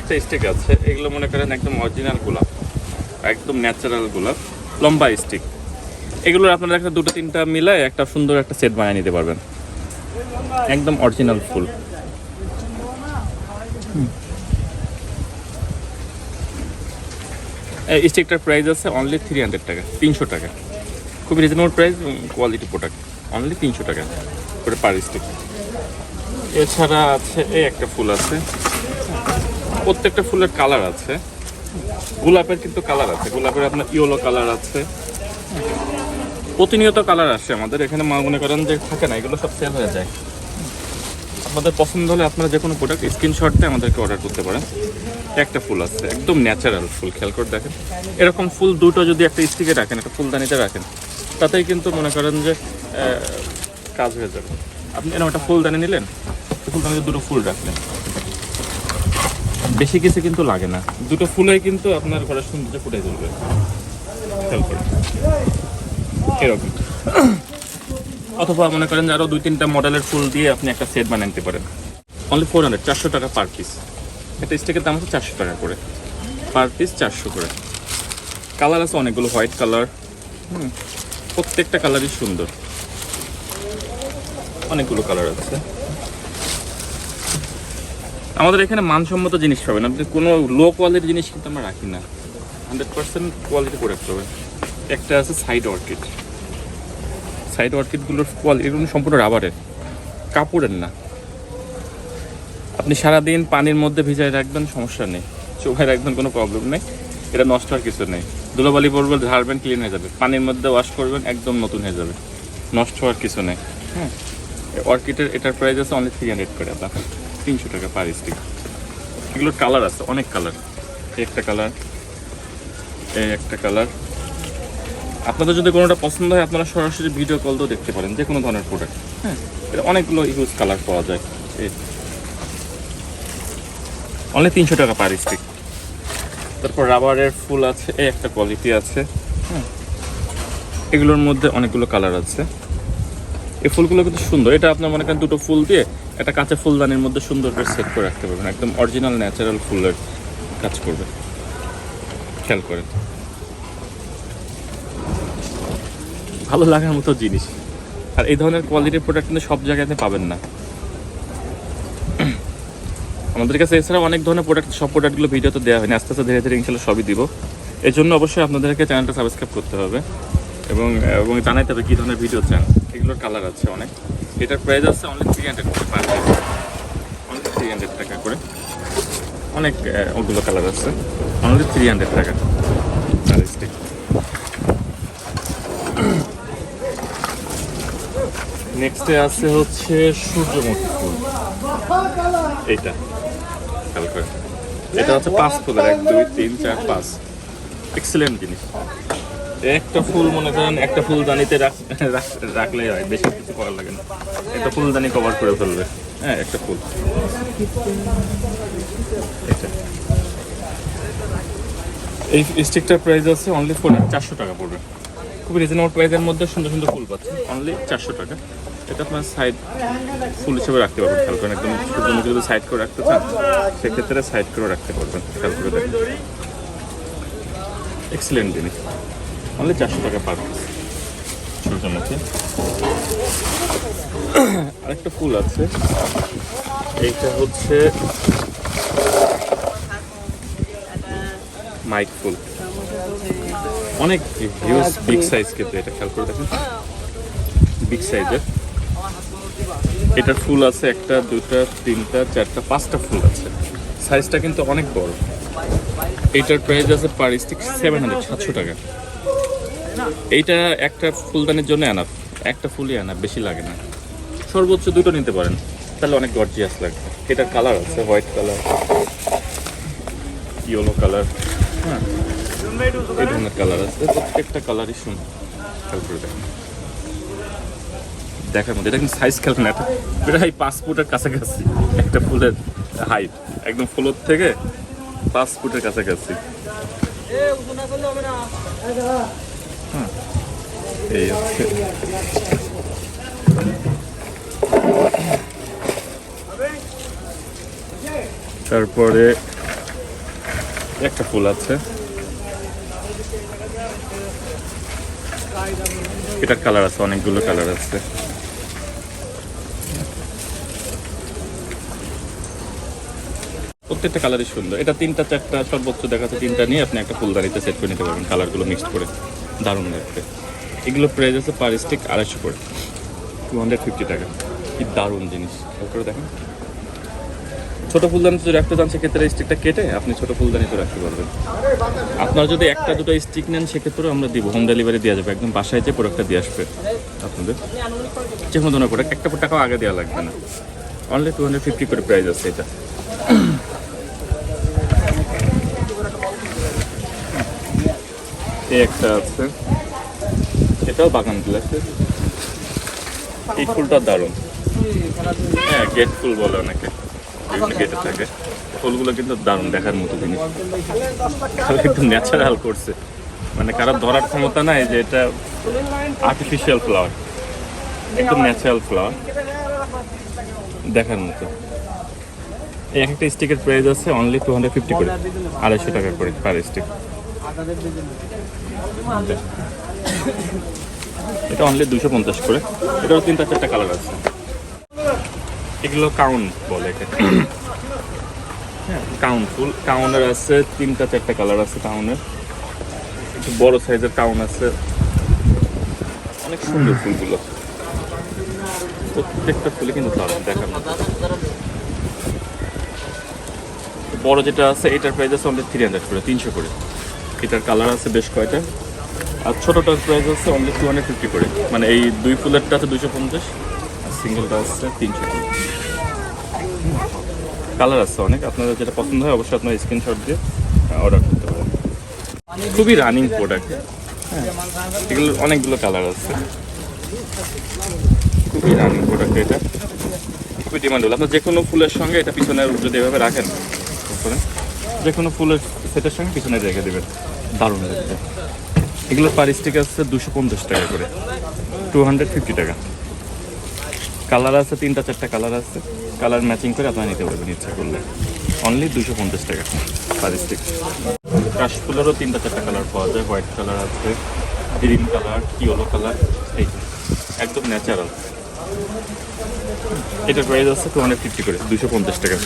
একটা স্টিক আছে। এগুলো মনে করেন একদম অরিজিনাল গোলাপ একদম ন্যাচারাল গোলাপ লম্বা স্টিক এগুলোর আপনারা একটা দুটো তিনটা মিলায় একটা সুন্দর একটা সেট বানিয়ে নিতে পারবেন। একদম অরিজিনাল ফুল। এই স্টিকটার প্রাইস আছে অনলি থ্রি হান্ড্রেড টাকা, তিনশো টাকা। খুবই reasonable price quality product only তিনশো টাকা পার স্টিক এছাড়া আছে, এই একটা ফুল আছে। প্রত্যেকটা ফুলের কালার আছে। গোলাপের কিন্তু কালার আছে। গোলাপের আপনার ইয়েলো কালার আছে। প্রতিনিয়ত কালার আসে আমাদের। এখানে মনে করেন যে থাকে না, এগুলো সব সেল হয়ে যায়। আপনাদের পছন্দ হলে আপনারা যে কোনো প্রোডাক্ট স্ক্রিনশট দিয়ে আমাদেরকে অর্ডার করতে পারেন। একটা ফুল আছে, একদম ন্যাচারাল ফুল, খেয়াল করে দেখেন। এরকম ফুল দুটো যদি একটা স্টিকে রাখেন, একটা ফুলদানিতে রাখেন, তাতেই কিন্তু মনে করেন যে কাজ হয়ে যাবে। আপনি এরকম একটা ফুলদানি নিলেন, ফুলদানিতে দুটো ফুল রাখলেন। বেশি কিছু কিন্তু লাগে না। দুটো ফুলেই কিন্তু আপনার ঘরের সৌন্দর্য ফুটে তুলবে। এরকম। অথবা মনে করেন আরও দুই, তিনটা মডেলের ফুল দিয়ে আপনি একটা সেট বানিয়ে নিতে পারেন। অনলি ফোর হান্ড্রেড চারশো টাকা পার পিস একটা স্টেকের দাম হচ্ছে চারশো টাকা করে। পার পিস চারশো করে। কালার আছে অনেকগুলো হোয়াইট কালার হুম, প্রত্যেকটা কালারই সুন্দর। অনেকগুলো কালার আছে। আমাদের এখানে মানসম্মত জিনিস পাবেন। আপনি কোনো লো কোয়ালিটির জিনিস কিন্তু আমরা রাখি না। হান্ড্রেড পার্সেন্ট কোয়ালিটি প্রোডাক্ট পাবেন। একটা আছে সাইড অর্কিড সাইড অর্কিডগুলোর কোয়ালিটি এগুলো সম্পূর্ণ রাবারের কাপড়ের না। আপনি সারাদিন পানির মধ্যে ভিজায় রাখবেন, সমস্যা নেই। চোখায় রাখবেন, কোনো প্রবলেম নেই। এটা নষ্ট হওয়ার কিছু নেই। ধুলোবালি পড়বে, ঝাড়বেন ক্লিন হয়ে যাবে। পানির মধ্যে ওয়াশ করবেন, একদম নতুন হয়ে যাবে। নষ্ট হওয়ার কিছু নেই। হ্যাঁ? অর্কিডের এটার প্রাইস আছে অনলি থ্রি হান্ড্রেড করে আপনার তিনশো টাকা পার স্টিক এগুলোর কালার আছে, অনেক কালার একটা কালার এই একটা কালার আপনাদের যদি কোনোটা পছন্দ হয়, আপনারা সরাসরি ভিডিও কল দিয়েও দেখতে পারেন যে কোনো ধরনের প্রোডাক্ট হ্যাঁ এটা অনেকগুলো ইউজ কালার পাওয়া যায়। অনলি তিনশো টাকা পার স্টিক তারপর রাবারের ফুল আছে, এই একটা কোয়ালিটি আছে। হ্যাঁ এগুলোর মধ্যে অনেকগুলো কালার আছে। এই ফুলগুলো কিন্তু সুন্দর। এটা আপনার মনে করেন দুটো ফুল দিয়ে একটা কাঁচা ফুলদানির মধ্যে সুন্দর করে সেট করে রাখতে পারবেন। একদম অরিজিনাল ন্যাচারাল ফুলের কাজ করবে। খেয়াল করেন। ভালো লাগার মতো জিনিস। আর এই ধরনের কোয়ালিটির প্রোডাক্ট কিন্তু সব জায়গাতে পাবেন না। আমাদের কাছে এছাড়া অনেক ধরনের প্রোডাক্ট সব প্রোডাক্টগুলো ভিডিওতে দেওয়া হয়নি। আস্তে আস্তে ধীরে ধীরে ইনশাল্লাহ সবই দিব। এর জন্য অবশ্যই আপনাদেরকে চ্যানেলটা সাবস্ক্রাইব করতে হবে এবং এবং জানাইতে হবে কী ধরনের ভিডিও চান এগুলোর কালার আছে অনেক। এটার প্রাইস আছে অনলি থ্রি হান্ড্রেড করে পার অনলি থ্রি হান্ড্রেড টাকা করে। অনেক ওগুলো কালার আছে। অনলি থ্রি হান্ড্রেড টাকা। আর নেক্সটে আছে হচ্ছে সূর্যমুখী ফুল। এইটা খেয়াল করে। এটা হচ্ছে পাঁচ ফুলের, এক, দুই, তিন, চার, পাঁচ। এক্সেলেন্ট জিনিস। একটা ফুল মনে করেন, একটা ফুলদানিতে রাখ- রাখ- রাখলেই হয়, বেশি কিছু করার লাগে না। একটা ফুলদানি কভার করে ফেলবে। হ্যাঁ একটা ফুল। এই স্টিকটার প্রাইস আছে অনলি ফোর চারশো টাকা পড়বে। খুবই রিজনেবল প্রাইসের মধ্যে সুন্দর সুন্দর ফুল পাচ্ছে অনলি চারশো টাকা। এটা আপনার সাইড ফুল হিসেবে রাখতে পারবেন, খেয়াল করেন একদম সূর্যমুখী যদি সাইড করে রাখতে চান, সেক্ষেত্রে সাইড করে রাখতে পারবেন, খেয়াল করে দেখেন। এক্সিলেন্ট জিনিস। অনলি চারশো টাকা পার পিস সূর্যমুখী আরেকটা ফুল আছে। এইটা হচ্ছে মাইক ফুল। অনেক হিউজ বিগ সাইজ কিন্তু এটা, খেয়াল করে দেখেন। বিগ সাইজের এটার ফুল আছে একটা, দুটা, তিনটা, চারটা, পাঁচটা ফুল আছে। সাইজটা কিন্তু অনেক বড়। এটার প্রাইস আছে পার স্টিক সেভেন হান্ড্রেড সাতশো টাকা। এইটা একটা ফুলদানির জন্য আনা একটা ফুলই আনা বেশি লাগে না। সর্বোচ্চ দুটো নিতে পারেন, তাহলে অনেক গর্জিয়াস লাগবে। এটার কালার আছে হোয়াইট কালার ইয়েলো কালার হ্যাঁ এই ধরনের কালার আছে, প্রত্যেকটা কালারই সুন্দর। খেয়াল করে দেখেন। দেখার মধ্যে এটা কিন্তু সাইজ খেয়াল না প্রায় পাঁচ ফুটের কাছাকাছি, একটা ফুলের হাইট একদম ফুলোর থেকে পাঁচ ফুটের কাছাকাছি। তারপরে একটা ফুল আছে। এটার কালার আছে, অনেকগুলো কালার আছে। প্রত্যেকটা কালারই সুন্দর। এটা তিনটা, চারটা, সর্বোচ্চ দেখাচ্ছে তিনটা নিয়ে আপনি একটা ফুলদানিতে সেট করে নিতে পারবেন, কালারগুলো মিক্সড করে। দারুণ লাগবে এগুলো প্রাইস আছে পার স্টিক আড়াইশো করে। টু হান্ড্রেড ফিফটি টাকা। কি দারুণ জিনিস। খেয়াল করে দেখেন। ছোট ফুলদানি যদি রাখতে চান, সেক্ষেত্রে স্টিকটা কেটে আপনি ছোটো ফুলদানি ফুলদানিতে রাখতে পারবেন। আপনারা যদি একটা দুটো স্টিক নেন, সেক্ষেত্রেও আমরা দিব। হোম ডেলিভারি দেওয়া যাবে। একদম বাসায় যে প্রোডাক্টটা দিয়ে আসবে আপনাদের। যে কোনো ধরনের প্রোডাক্ট একটা টাকাও আগে দেওয়া লাগবে না। অনলি টু হান্ড্রেড ফিফটি করে প্রাইস আছে এটা। এই একটা আছে। এটাও বাগান গ্লাসের এই ফুলটা দারুণ। হ্যাঁ গেট ফুল বলে অনেকে। বিভিন্ন গেটে থাকে। ফুলগুলো কিন্তু দারুণ দেখার মতো জিনিস। তাহলে একটু ন্যাচারাল করছে। মানে কারও ধরার ক্ষমতা নাই যে এটা আর্টিফিশিয়াল ফ্লাওয়ার একদম ন্যাচারাল ফ্লাওয়ার দেখার মতো। এক একটা স্টিকের প্রাইস আছে অনলি টু হান্ড্রেড ফিফটি করে। আড়াইশো টাকা করে পার স্টিক এটা অনলি দুশো পঞ্চাশ করে। এটারও তিনটা চারটা কালার আছে। এগুলো কাউন বলে হ্যাঁ কাউন ফুল, কাউনের আছে, তিনটা চারটা কালার আছে কাউনের। একটু বড় সাইজের কাউন আছে। অনেক সুন্দর ফুলগুলো। প্রত্যেকটা ফুলে কিন্তু দেখার বড় যেটা আছে, এটার প্রাইস আছে অনলি থ্রি হান্ড্রেড করে, তিনশো করে। এটার কালার আছে বেশ কয়টা। আর ছোটোটার প্রাইস আছে অনলি টু হান্ড্রেড ফিফটি করে। মানে এই দুই ফুলেরটা আছে দুশো পঞ্চাশ, আর সিঙ্গেলটা আছে তিনশো। কালার আছে অনেক, আপনাদের যেটা পছন্দ হয় অবশ্যই আপনার স্ক্রিনশট দিয়ে অর্ডার করতে পারেন। খুবই রানিং প্রোডাক্ট এগুলোর অনেকগুলো কালার আছে। খুবই রানিং প্রোডাক্ট এটা। খুবই ডিমান্ড ডিমান্ডেবল আপনার যে কোনো ফুলের সঙ্গে এটা পিছনে যদি এভাবে রাখেন যে কোনো ফুলের সেটের সঙ্গে পিছনে রেখে দেবেন। দারুণ লাগবে। এগুলোর পার স্টিক আছে দুশো পঞ্চাশ টাকা করে। টু হান্ড্রেড ফিফটি টাকা। কালার আছে, তিনটা, চারটা কালার আছে। কালার ম্যাচিং করে আপনারা নিতে পারবেন ইচ্ছা করলে। অনলি দুশো পঞ্চাশ টাকা পার স্টিক কাশফুলেরও তিনটা, চারটা কালার পাওয়া যায়। হোয়াইট কালার আছে গ্রিন কালার ইয়েলো কালার এই একদম ন্যাচারাল এটার প্রাইস আছে টু হান্ড্রেড ফিফটি করে, দুশো পঞ্চাশ টাকা।